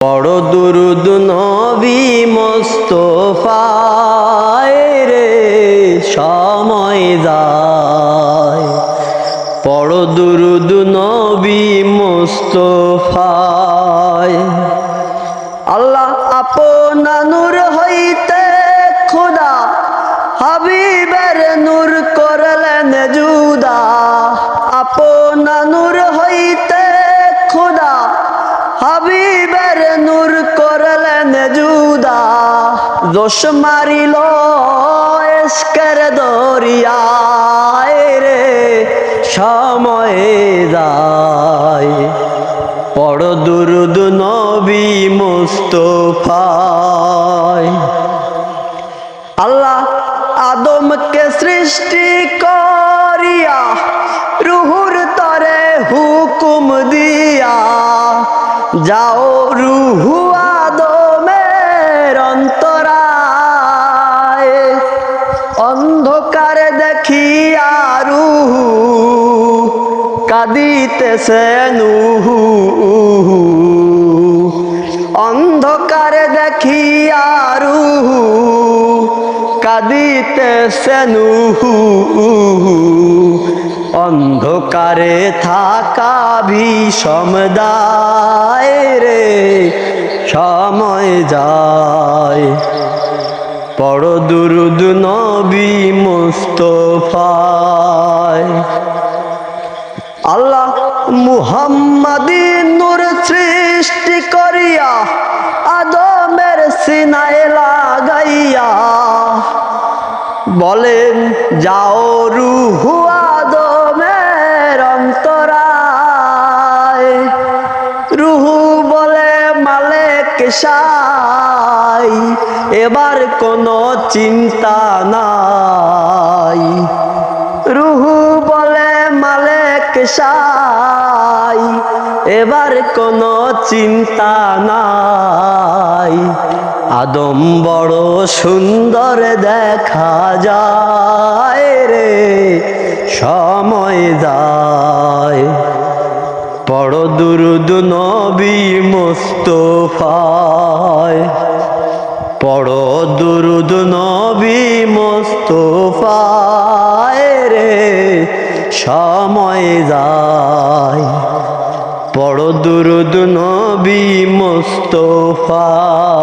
বড় দুরুদ নবী মোস্তফায় রে, সময় যায়। বড় দুরুদ নবী মোস্তফায়। আল্লাহ আপনা নূর হইতে খোদা, হাবিবের নূর করলেন জুদা নূর করলেন জুদা দোষ মারিল এসকের দরিয়ায় রে সময়ে যায়। পড় দুরুদ নবী মুস্তফায়। যাও রুহু আদমের অন্তরায়। অন্ধকারে দেখিয়া রুহু কাঁদিতেছে নুহু। অন্ধকারে দেখিয়া রুহু কাঁদিতেছে নুহু। অন্ধকারে থাকা ভীষম দায় রে, সময় যায়। পড় দুরুদ নবী মুস্তফায়। আল্লাহ মুহাম্মাদি নূর সৃষ্টি করিয়া, আদমের সিনায় লাগাইয়া। বলেন, যাও রুহু সাই এবার কোনো চিন্তা নাই। রুহু বলে মালেক সাই, এবার কোনো চিন্তা নাই। আদম বড় সুন্দর দেখা যায় রে, সময় বড় দুরুদ নবী মুস্তফায়। পড়ো দুরুদ নবী মুস্তফায় রে সময় যায়। পড়ো দুরুদ নবী মুস্তফায়।